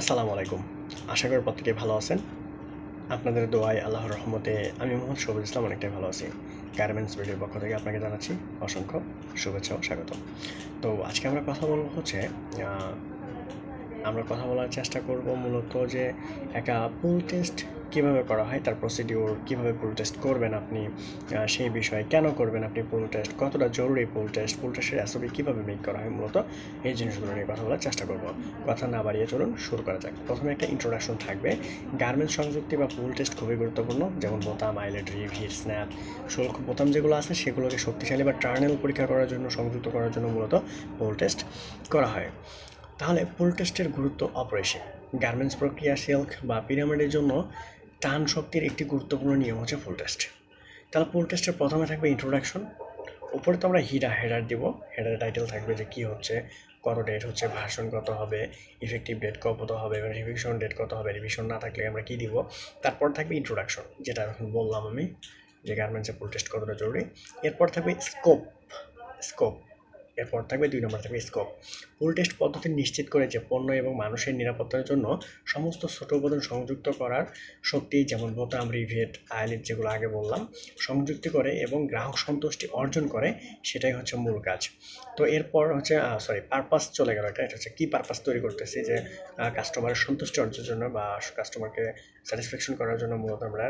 আসসালামু আলাইকুম। আশা করি প্রত্যেকে ভালো আছেন। আপনাদের দোয়াই আল্লাহর রহমতে আমি মোহাম্মদ সবুজ ইসলাম অনেকটাই ভালো আছি। গার্মেন্টস ভিডিওর পক্ষ থেকে আপনাকে জানাচ্ছি অসংখ্য শুভেচ্ছা ও স্বাগত। তো আজকে আমরা কথা বলব হচ্ছে আমরা কথা বলার চেষ্টা করব মূলত যে একটা পুল টেস্ট কীভাবে করা হয়, তার প্রসিডিওর কীভাবে পুল টেস্ট করবেন আপনি সেই বিষয়ে কেন করবেন আপনি পুল টেস্ট কতটা জরুরি পুল টেস্ট পুল টেস্টের এসবি কীভাবে মেক করা হয় মূলত এই জিনিসগুলো নিয়ে কথা বলার চেষ্টা করব। কথা না বাড়িয়ে চলুন, শুরু করা যাক। প্রথমে একটা ইন্ট্রোডাকশন থাকবে। গার্মেন্টস সংযুক্তি বা পুল টেস্ট খুবই গুরুত্বপূর্ণ, যেমন বোতাম আইলেট রিভির স্ন্যাপ শুল্ক বোতাম যেগুলো আছে সেগুলোকে শক্তিশালী বা টার্নেল পরীক্ষা করার জন্য, সংযুক্ত করার জন্য মূলত পুল টেস্ট করা হয়। তাহলে পুল টেস্টের গুরুত্ব অপরিসীম গার্মেন্টস প্রক্রিয়া সিল্ক বা পিরামিডের জন্য টান শক্তির একটি গুরুত্বপূর্ণ নিয়ম হচ্ছে ফুল টেস্ট তাহলে পুল টেস্টের প্রথমে থাকবে ইন্ট্রোডাকশন উপরে তো আমরা হিরা হেডার দিব। হেডার টাইটেল থাকবে যে কী হচ্ছে, কত ডেট হচ্ছে ভার্সন কত হবে ইফেক্টিভ ডেট কত হবে রিভিশন ডেট কত হবে রিভিশন না থাকলে আমরা কী দিব? তারপর থাকবে ইন্ট্রোডাকশন যেটা এখন বললাম আমি, যে গার্মেন্টসে পুল টেস্ট কতটা জরুরি। এরপর থাকবে স্কোপ স্কোপ এরপর থাকবে দুই নম্বর থাকবে স্কোপ পুল টেস্ট পদ্ধতি নিশ্চিত করে যে পণ্য এবং মানুষের নিরাপত্তার জন্য সমস্ত ছোট উপাদান সংযুক্ত করার শক্তি, যেমন বোতাম, রিভেট আইলেট যেগুলো আগে বললাম, সংযুক্তি করে এবং গ্রাহক সন্তুষ্টি অর্জন করে, সেটাই হচ্ছে মূল কাজ। তো এরপর হচ্ছে সরি পারপাস চলে গেল এটা এটা হচ্ছে কী পারপাস তৈরি করতেছি যে কাস্টমারের সন্তুষ্টি অর্জনের জন্য বা কাস্টমারকে স্যাটিসফ্যাকশন করার জন্য মূলত আমরা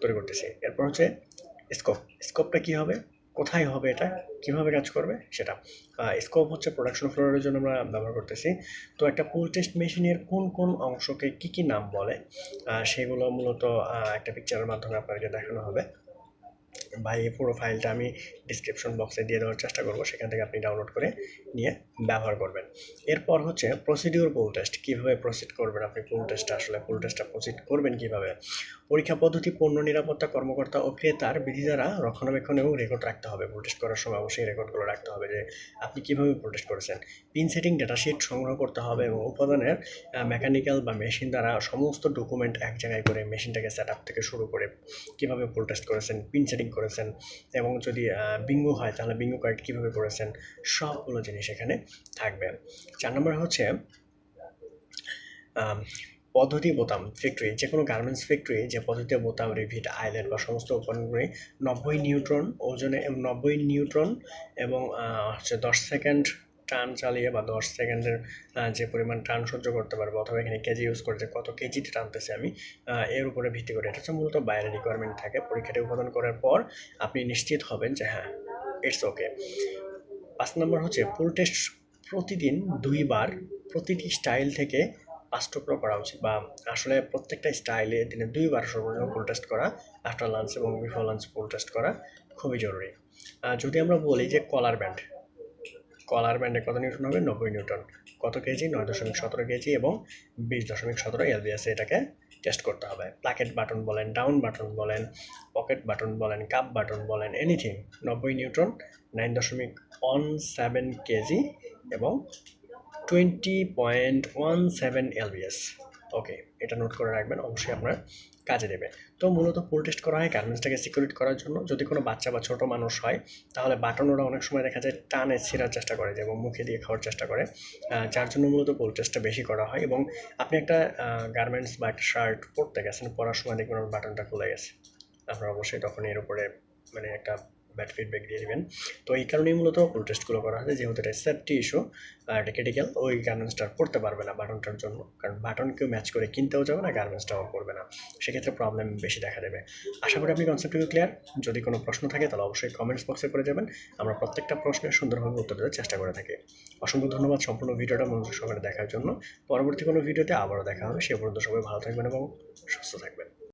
তৈরি করতেছি। এরপর হচ্ছে স্কোপ স্কোপটা কী হবে? কোথায় হবে এটা, কীভাবে কাজ করবে সেটা। স্কোপ হচ্ছে প্রোডাকশন ফ্লোরের জন্য আমরা ব্যবহার করতেছি। তো একটা পুল টেস্ট মেশিনের কোন কোন অংশকে কি কি নাম বলে সেগুলো মূলত একটা পিকচারের মাধ্যমে আপনাদেরকে দেখানো হবে। বা এই পুরো ফাইলটা আমি ডিসক্রিপশন বক্সে দিয়ে দেওয়ার চেষ্টা করব। সেখান থেকে আপনি ডাউনলোড করে নিয়ে ব্যবহার করবেন। এরপর হচ্ছে প্রসিডিওর পুল টেস্ট কীভাবে প্রসিড করবেন আপনি পুল টেস্টটা আসলে পুল টেস্টটা প্রসিড করবেন কীভাবে? পরীক্ষা পদ্ধতি পণ্য নিরাপত্তা, কর্মকর্তা ও ক্রেতার বিধি দ্বারা রক্ষণাবেক্ষণেও রেকর্ড রাখতে হবে। পুল টেস্ট করার সময় অবশ্যই রেকর্ডগুলো রাখতে হবে যে আপনি কীভাবে পুল টেস্ট করেছেন। পিন সেটিং ডেটাশিট সংগ্রহ করতে হবে এবং উপাদানের মেকানিক্যাল বা মেশিন দ্বারা সমস্ত ডকুমেন্ট এক জায়গায় করে মেশিনটাকে সেট আপ থেকে শুরু করে কীভাবে পুল টেস্ট করেছেন পিন সেটিং করেছেন এবং যদি বিঙ্গু হয় তাহলে বিঙ্গু কার্ড কীভাবে করেছেন, সবগুলো জিনিস এখানে থাকবে। চার নম্বর হচ্ছে পদ্ধতি বোতাম ফ্যাক্টরি যে কোনো গার্মেন্টস ফ্যাক্টরি যে পদ্ধতি বোতাম রিভিট আইল্যান্ড বা সমস্ত উপাদানগুলি নব্বই নিউট্রন ওজনে নব্বই নিউট্রন এবং হচ্ছে দশ সেকেন্ড টান চালিয়ে বা দশ সেকেন্ডের যে পরিমাণ টান সহ্য করতে পারব অথবা এখানে কেজি ইউজ করছে কত কেজিতে টানতেছে আমি এর উপরে ভিত্তি করে। এটা হচ্ছে মূলত বাইরের রিকোয়ারমেন্ট থাকে। পরীক্ষাটি উৎপাদন করার পর আপনি নিশ্চিত হবেন যে হ্যাঁ ইটস ওকে পাঁচ নম্বর হচ্ছে পুল টেস্ট প্রতিদিন দুইবার প্রতিটি স্টাইল থেকে পাঁচ টুকরো করা উচিত বা আসলে প্রত্যেকটা স্টাইলে দিনে দুইবার সর্বনিম্ন পুল টেস্ট করা আফটার লাঞ্চ এবং বিফোর লাঞ্চ পুল টেস্ট করা খুবই জরুরি। যদি আমরা বলি যে কলার ব্যান্ড কলার ব্যান্ডে কত নিউটন হবে? নব্বই নিউটন। কত কেজি? নয় দশমিক সতেরো কেজি এবং বিশ দশমিক সতেরো এলবিএসে এটাকে টেস্ট করতে হবে। প্লাকেট বাটন বলেন, ডাউন বাটন বলেন, পকেট বাটন বলেন, কাপ বাটন বলেন এনিথিং নব্বই নিউটন নাইন দশমিক ওয়ান সেভেন কেজি এবং twenty point one seven LBS okay এটা নোট করে রাখবেন, অবশ্যই আপনার কাজে দেবে। তো মূলত পুল টেস্ট করা হয় গার্মেন্টসটাকে সিকিউরিটি করার জন্য। যদি কোনো বাচ্চা বা ছোটো মানুষ হয়, তাহলে বাটন ওরা অনেক সময় দেখা যায় টানে, ছেঁড়ার চেষ্টা করে এবং মুখে দিয়ে খাওয়ার চেষ্টা করে। যার জন্য মূলত পুল টেস্টটা বেশি করা হয় এবং আপনি একটা গার্মেন্টস বা একটা শার্ট পরতে গেছেন, পরার সময় দেখবেন বাটনটা খুলে গেছে। আপনারা অবশ্যই তখন এর উপরে মানে একটা ব্যাড ফিডব্যাক দিয়ে দেবেন। তো এই কারণেই মূলত পুল টেস্টগুলো করা হয় যেহেতু এটা সেফটি ইস্যু আর এটা ক্রিটিক্যাল ওই গার্মেন্টসটা পড়তে পারবে না বাটনটার জন্য। কারণ বাটন কেউ ম্যাচ করে কিনতেও যাবে না গার্মেন্টসটাও করবে না। সেক্ষেত্রে প্রবলেম বেশি দেখা দেবে। আশা করি আপনি কনসেপ্টগুলো ক্লিয়ার যদি কোনো প্রশ্ন থাকে, তাহলে অবশ্যই কমেন্টস বক্সে করে যাবেন। আমরা প্রত্যেকটা প্রশ্নের সুন্দরভাবে উত্তর দেওয়ার চেষ্টা করে থাকি। অসংখ্য ধন্যবাদ সম্পূর্ণ ভিডিওটা মনোযোগ সহকারে দেখার জন্য। পরবর্তী কোনো ভিডিওতে আবারও দেখা হবে। সে পর্যন্ত সবাই ভালো থাকবেন এবং সুস্থ থাকবেন।